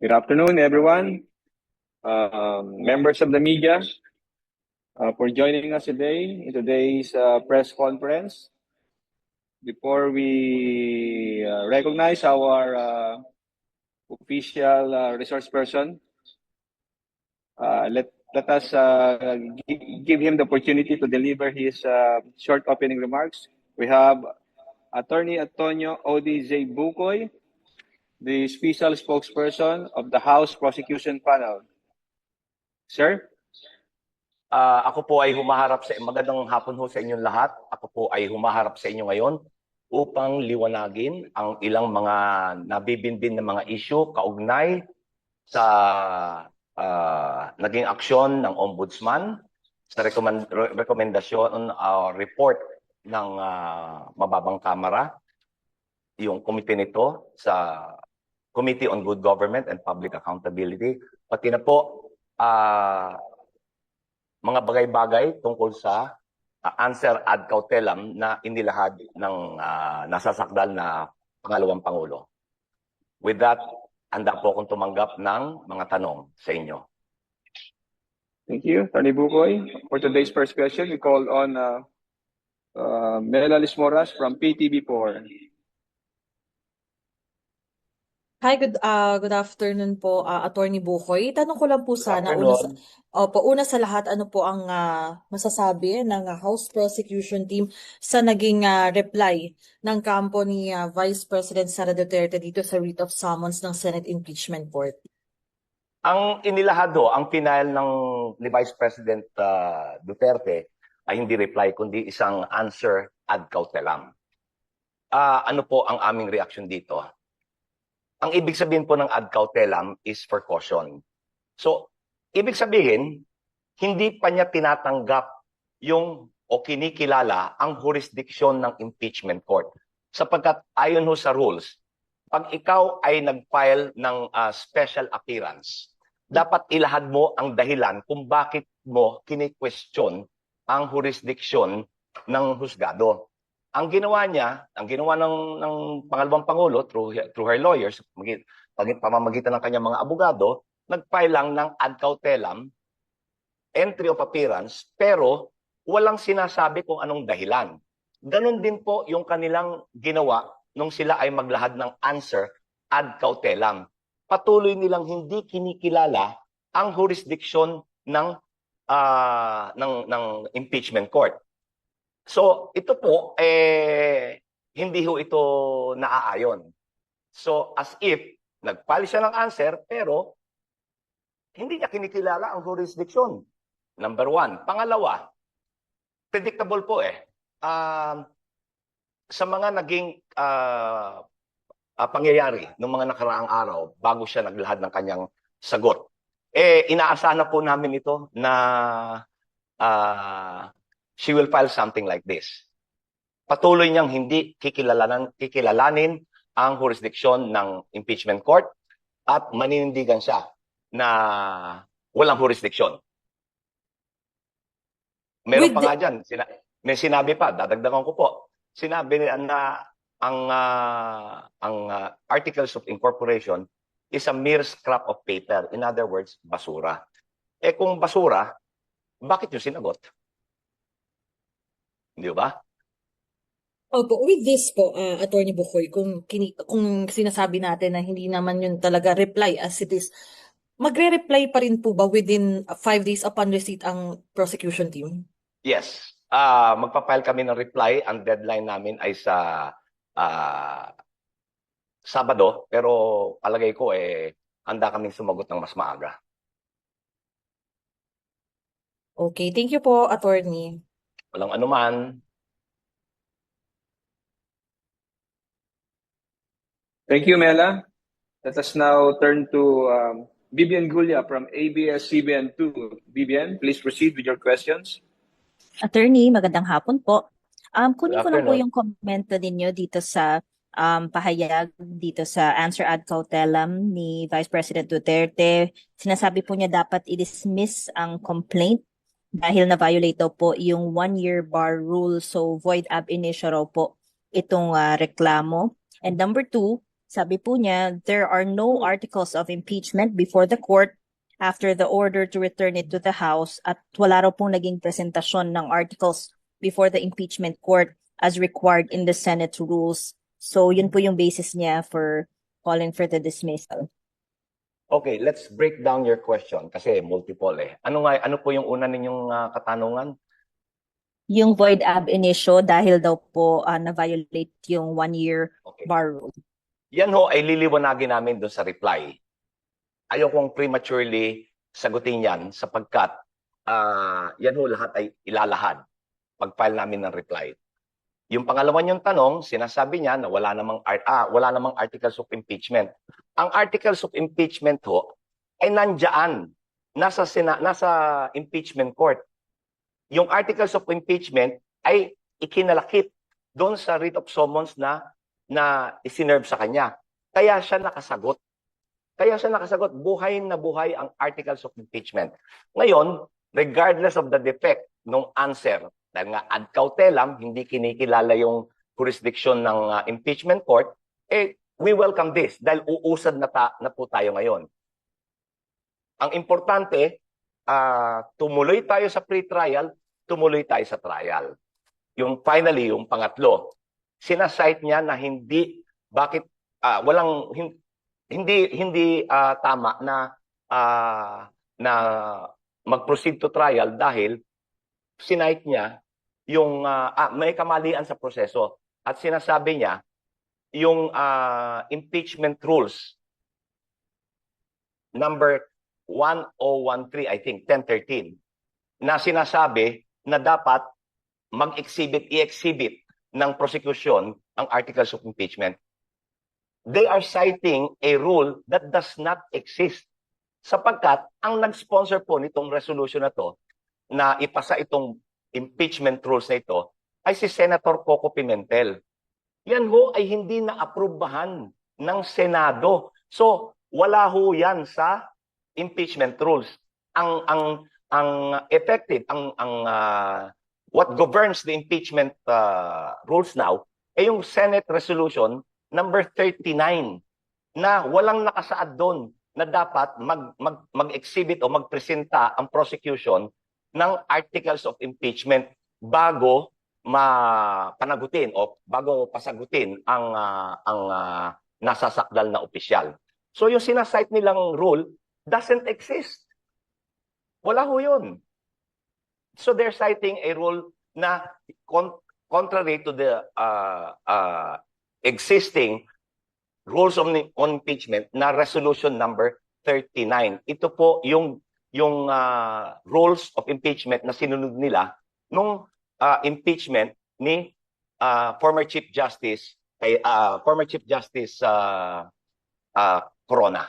Good afternoon, everyone. Um, members of the media, uh, for joining us today in today's uh, press conference. Before we uh, recognize our uh, official uh, resource person, uh, let let us uh, gi- give him the opportunity to deliver his uh, short opening remarks. We have Attorney Antonio O.D.J. Bukoy, the special spokesperson of the House Prosecution Panel. Sir? Ah, ako po ay humaharap sa magandang hapon ho sa inyong lahat. Ako po ay humaharap sa inyo ngayon upang liwanagin ang ilang mga nabibinbin na mga issue kaugnay sa ah, naging aksyon ng ombudsman sa recommend, re- rekomendasyon o report ng ah, mababang kamara yung committee nito sa Committee on Good Government and Public Accountability pati na po ah mga bagay-bagay tungkol sa uh, answer ad cautelam na inilahad ng uh, nasasakdal na pangalawang pangulo. With that, handa po akong tumanggap ng mga tanong sa inyo. Thank you, Attorney Bukoy. For today's first question, we call on uh, uh, Mela Lismoras from PTV4. Hi, good uh, good afternoon po, uh, Attorney Bukoy. Tanong ko lang po sana, una sa, Afternoon. opo, una sa lahat, ano po ang ah, masasabi ng ah, House Prosecution Team sa naging ah, reply ng kampo ni ah, Vice President Sara Duterte dito sa writ of summons ng Senate Impeachment Court? Ang inilahado, ang final ng ni Vice President uh, Duterte ay hindi reply kundi isang answer ad cautelam. Ah, ano po ang aming reaction dito? Ang ibig sabihin po ng ad cautelam is for caution. So, ibig sabihin, hindi pa niya tinatanggap yung o kinikilala ang jurisdiction ng impeachment court. Sapagkat ayon ho sa rules, pag ikaw ay nag-file ng ah, special appearance, dapat ilahad mo ang dahilan kung bakit mo kini-question ang jurisdiction ng husgado. Ang ginawa niya, ang ginawa ng, ng pangalawang pangulo through, through her lawyers, magi- pag- pamamagitan ng kanyang mga abogado, nag-file lang ng ad cautelam, entry of appearance, pero walang sinasabi kung anong dahilan. Ganon din po yung kanilang ginawa nung sila ay maglahad ng answer ad cautelam. Patuloy nilang hindi kinikilala ang jurisdiction ng ah, ng ng impeachment court. So, ito po eh hindi ho ito naaayon. So, as if nagpali siya ng answer pero hindi niya kinikilala ang jurisdiction. Number one. Pangalawa, predictable po eh. Um, sa mga naging ah, ah, pangyayari ng mga nakaraang araw bago siya naglahad ng kanyang sagot. Eh, inaasahan na po namin ito na ah, she will file something like this. Patuloy niyang hindi kikilalanan, kikilalanin ang jurisdiction ng impeachment court at maninindigan siya na walang jurisdiction. Meron With pa the- nga dyan, sina- may sinabi pa, dadagdagan ko po. Sinabi na ang ah, ang ah, articles of incorporation is a mere scrap of paper. In other words, basura. Eh kung basura, bakit yung sinagot? Di ba? Opo, with this po, uh, Attorney Bukoy, kung, kini, kung sinasabi natin na hindi naman yun talaga reply as it is, magre-reply pa rin po ba within uh, five days upon receipt ang prosecution team? Yes. Ah, magpa-file kami ng reply. Ang deadline namin ay sa ah, Sabado, pero palagay ko eh handa kaming sumagot ng mas maaga. Okay, thank you po, Attorney. Walang anuman. Thank you, Mela. Let us now turn to um, Vivian Gulia from ABS-CBN2. Vivian, please proceed with your questions. Attorney, magandang hapon po. Um, kunin ko lang po yung komento ninyo dito sa um, pahayag dito sa answer ad cautelam ni Vice President Duterte. Sinasabi po niya dapat i-dismiss ang complaint dahil na-violate po yung one-year bar rule. So, void ab initio raw po itong ah, reklamo. And number two, Sabi po niya, there are no articles of impeachment before the court after the order to return it to the House at wala raw pong naging presentasyon ng articles before the impeachment court as required in the Senate rules. So yun po yung basis niya for calling for the dismissal. Okay, let's break down your question kasi multiple eh. Ano nga ano po yung una ninyong ah, katanungan? Yung void ab initio dahil daw po ah, na-violate yung one-year Okay. bar rule. Yan ho ay liliwanagin namin doon sa reply. Ayokong prematurely sagutin yan sapagkat ah, yan ho lahat ay ilalahad pag-file namin ng reply. Yung pangalawa niyong tanong, sinasabi niya na wala namang art ah, wala namang articles of impeachment. Ang articles of impeachment ho ay nandiyan nasa sina, nasa impeachment court. Yung articles of impeachment ay ikinalakip doon sa writ of summons na na isinerve sa kanya. Kaya siya nakasagot. Kaya siya nakasagot, buhay na buhay ang articles of impeachment. Ngayon, regardless of the defect ng answer, dahil nga ad cautelam, hindi kinikilala yung jurisdiction ng uh, impeachment court, eh, we welcome this dahil uusad na, ta- na po tayo ngayon. Ang importante, ah, tumuloy tayo sa pre-trial, tumuloy tayo sa trial. Yung finally, yung pangatlo, sinasite niya na hindi bakit ah, walang hin- hindi hindi ah, tama na ah, na mag-proceed to trial dahil sinite niya yung ah, ah, may kamalian sa proseso at sinasabi niya yung ah, impeachment rules number 1013 I think 1013 na sinasabi na dapat mag-exhibit i-exhibit ng prosecution ang articles of impeachment. They are citing a rule that does not exist. Sapagkat ang nag-sponsor po nitong resolution na to na ipasa itong impeachment rules na ito ay si Senator Coco Pimentel. Yan ho ay hindi na-aprobahan ng Senado. So, wala ho yan sa impeachment rules. Ang ang ang effective ang ang ah, what governs the impeachment uh, rules now ay yung Senate Resolution number 39 na walang nakasaad doon na dapat mag, mag, mag-exhibit o magpresenta ang prosecution ng articles of impeachment bago mapanagutin o bago pasagutin ang ah, ang ah, nasasakdal na opisyal. So yung sinasite nilang rule doesn't exist. Wala ho yun. So they're citing a rule na con- contrary to the uh, uh, existing rules of impeachment na resolution number 39. Ito po yung yung uh, rules of impeachment na sinunod nila nung uh, impeachment ni uh, former Chief Justice kay uh, former Chief Justice uh, uh, Corona.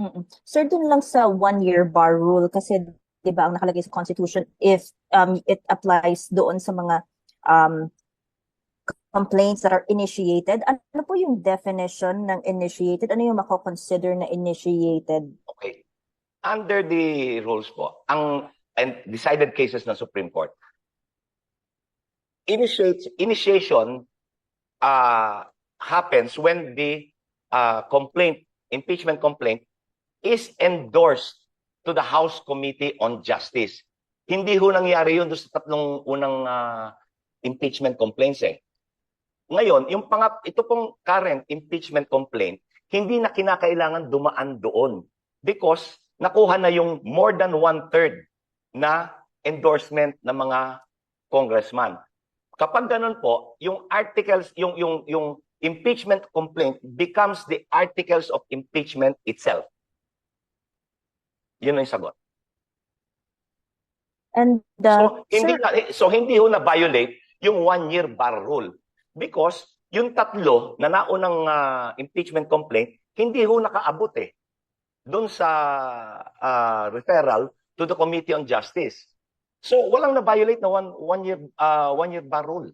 Mm-mm. Sir, dun lang sa one-year bar rule kasi 'di ba ang nakalagay sa Constitution if um it applies doon sa mga um complaints that are initiated. Ano po yung definition ng initiated? Ano yung mako-consider na initiated? Okay. Under the rules po, ang and decided cases ng Supreme Court, initiate, initiation uh, happens when the uh, complaint, impeachment complaint, is endorsed to the House Committee on Justice. Hindi ho nangyari yun doon sa tatlong unang ah, impeachment complaints eh. Ngayon, yung pangap, ito pong current impeachment complaint, hindi na kinakailangan dumaan doon because nakuha na yung more than one-third na endorsement ng mga congressman. Kapag ganun po, yung articles, yung, yung, yung impeachment complaint becomes the articles of impeachment itself. Yun ang sagot. And uh, So hindi sir, na, so hindi ho na violate yung one year bar rule because yung tatlo na naunang ah, impeachment complaint hindi ho nakaabot eh doon sa ah, referral to the Committee on Justice. So walang na violate na one one year ah, one year bar rule.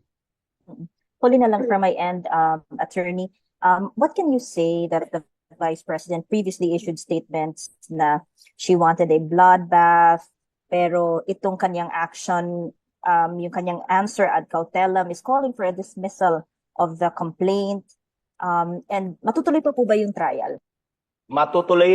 huli na lang from my end, um, attorney, um, what can you say that the Vice President previously issued statements na she wanted a bloodbath, pero itong kanyang action, um, yung kanyang answer ad cautelam is calling for a dismissal of the complaint. Um, and matutuloy pa po ba yung trial? Matutuloy